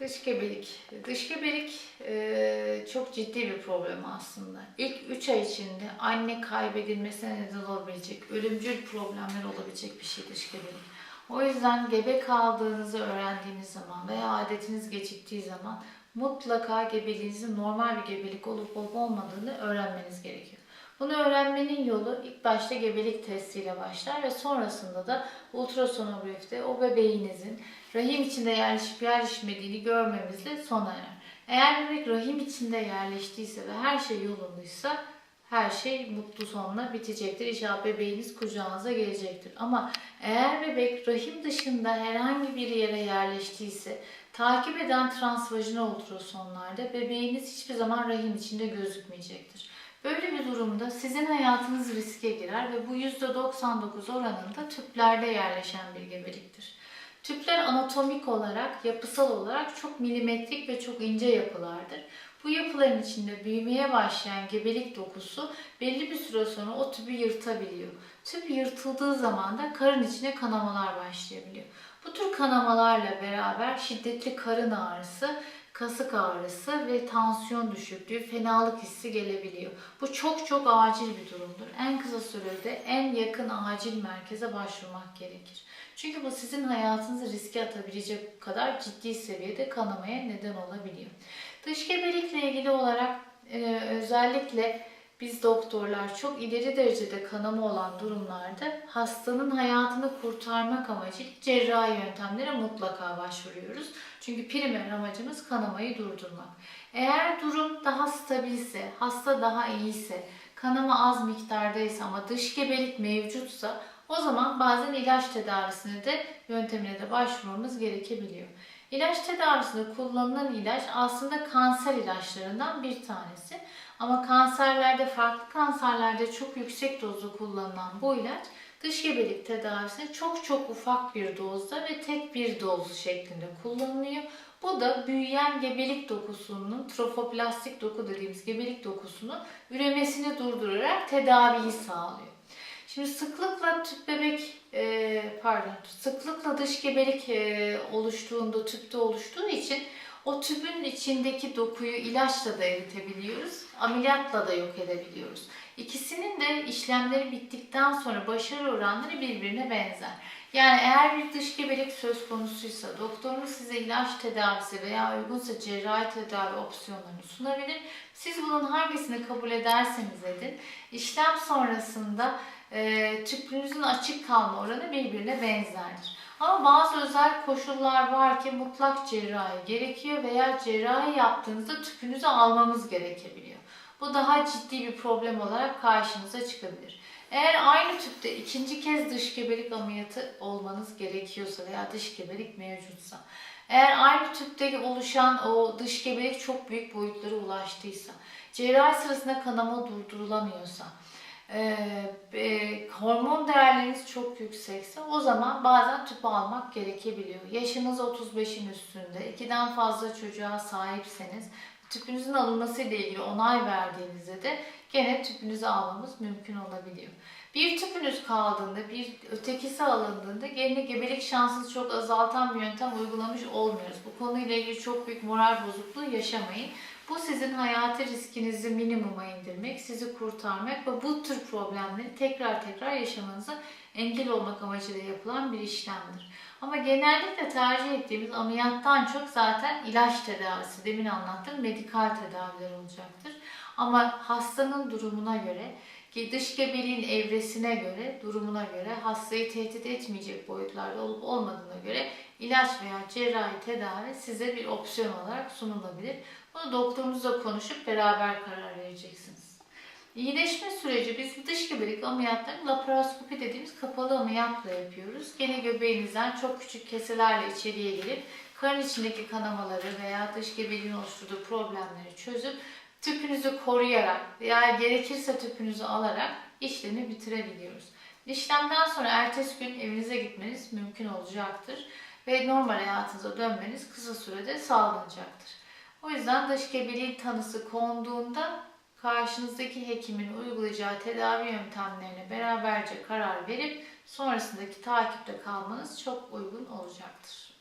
Dış gebelik. Dış gebelik e, çok ciddi bir problem aslında. İlk 3 ay içinde anne kaybedilmesine neden olabilecek, ölümcül problemler olabilecek bir şey dış gebelik. O yüzden gebe kaldığınızı öğrendiğiniz zaman veya adetiniz geciktiği zaman mutlaka gebeliğinizin normal bir gebelik olup olup olmadığını öğrenmeniz gerekiyor. Bunu öğrenmenin yolu ilk başta gebelik testiyle başlar ve sonrasında da ultrasonografide o bebeğinizin rahim içinde yerleşip yerleşmediğini görmemizle sona erer. Eğer bebek rahim içinde yerleştiyse ve her şey yolundaysa her şey mutlu sonla bitecektir. İnşallah bebeğiniz kucağınıza gelecektir. Ama eğer bebek rahim dışında herhangi bir yere yerleştiyse takip eden transvajinal ultrasonlarda bebeğiniz hiçbir zaman rahim içinde gözükmeyecektir. Böyle bir durumda sizin hayatınız riske girer ve bu %99 oranında tüplerde yerleşen bir gebeliktir. Tüpler anatomik olarak, yapısal olarak çok milimetrik ve çok ince yapılardır. Bu yapıların içinde büyümeye başlayan gebelik dokusu belli bir süre sonra o tüpü yırtabiliyor. Tüp yırtıldığı zaman da karın içine kanamalar başlayabiliyor. Bu tür kanamalarla beraber şiddetli karın ağrısı, kasık ağrısı ve tansiyon düşüklüğü, fenalık hissi gelebiliyor. Bu çok çok acil bir durumdur. En kısa sürede en yakın acil merkeze başvurmak gerekir. Çünkü bu sizin hayatınızı riske atabilecek kadar ciddi seviyede kanamaya neden olabiliyor. Dış gebelikle ilgili olarak e, özellikle biz doktorlar çok ileri derecede kanama olan durumlarda hastanın hayatını kurtarmak amacıyla cerrahi yöntemlere mutlaka başvuruyoruz. Çünkü primer amacımız kanamayı durdurmak. Eğer durum daha stabilse, hasta daha iyiyse, kanama az miktardaysa ama dış gebelik mevcutsa o zaman bazen ilaç tedavisine de yöntemine de başvurmamız gerekebiliyor. İlaç tedavisinde kullanılan ilaç aslında kanser ilaçlarından bir tanesi. Ama kanserlerde, farklı kanserlerde çok yüksek dozda kullanılan bu ilaç dış gebelik tedavisinde çok çok ufak bir dozda ve tek bir doz şeklinde kullanılıyor. Bu da büyüyen gebelik dokusunun, trofoplastik doku dediğimiz gebelik dokusunu üremesini durdurarak tedaviyi sağlıyor. Şimdi sıklıkla tüp bebek, e, pardon, sıklıkla dış gebelik e, oluştuğunda, tüpte oluştuğu için o tüpün içindeki dokuyu ilaçla da eritebiliyoruz, ameliyatla da yok edebiliyoruz. İkisinin de işlemleri bittikten sonra başarı oranları birbirine benzer. Yani eğer bir dış gebelik söz konusuysa doktorunuz size ilaç tedavisi veya uygunsa cerrahi tedavi opsiyonlarını sunabilir. Siz bunun hangisini kabul ederseniz edin, işlem sonrasında e, tüpünüzün açık kalma oranı birbirine benzerdir. Ama bazı özel koşullar var ki mutlak cerrahi gerekiyor veya cerrahi yaptığınızda tüpünüzü almamız gerekebiliyor. Bu daha ciddi bir problem olarak karşınıza çıkabilir. Eğer aynı tüpte ikinci kez dış gebelik ameliyatı olmanız gerekiyorsa veya dış gebelik mevcutsa, eğer aynı tüpte oluşan o dış gebelik çok büyük boyutlara ulaştıysa, cerrahi sırasında kanama durdurulamıyorsa, e, e, hormon değerleriniz çok yüksekse o zaman bazen tüp almak gerekebiliyor. Yaşınız 35'in üstünde, ikiden fazla çocuğa sahipseniz tüpünüzün alınması ile ilgili onay verdiğinizde de gene tüpünüzü almamız mümkün olabiliyor. Bir tüpünüz kaldığında, bir ötekisi alındığında gene gebelik şansınızı çok azaltan bir yöntem uygulamış olmuyoruz. Bu konuyla ilgili çok büyük moral bozukluğu yaşamayın. Bu sizin hayati riskinizi minimuma indirmek, sizi kurtarmak ve bu tür problemleri tekrar tekrar yaşamanıza engel olmak amacıyla yapılan bir işlemdir. Ama genellikle tercih ettiğimiz ameliyattan çok zaten ilaç tedavisi, demin anlattığım medikal tedaviler olacaktır. Ama hastanın durumuna göre, dış gebeliğin evresine göre, durumuna göre, hastayı tehdit etmeyecek boyutlarda olup olmadığına göre ilaç veya cerrahi tedavi size bir opsiyon olarak sunulabilir. Bunu doktorunuzla konuşup beraber karar vereceksiniz. İyileşme süreci biz dış gebelik ameliyatlarını laparoskopi dediğimiz kapalı ameliyatla yapıyoruz. Gene göbeğinizden çok küçük keselerle içeriye girip karın içindeki kanamaları veya dış gebeliğin oluşturduğu problemleri çözüp tüpünüzü koruyarak veya gerekirse tüpünüzü alarak işlemi bitirebiliyoruz. İşlemden sonra ertesi gün evinize gitmeniz mümkün olacaktır ve normal hayatınıza dönmeniz kısa sürede sağlanacaktır. O yüzden dış gebeliğin tanısı konduğunda karşınızdaki hekimin uygulayacağı tedavi yöntemlerine beraberce karar verip sonrasındaki takipte kalmanız çok uygun olacaktır.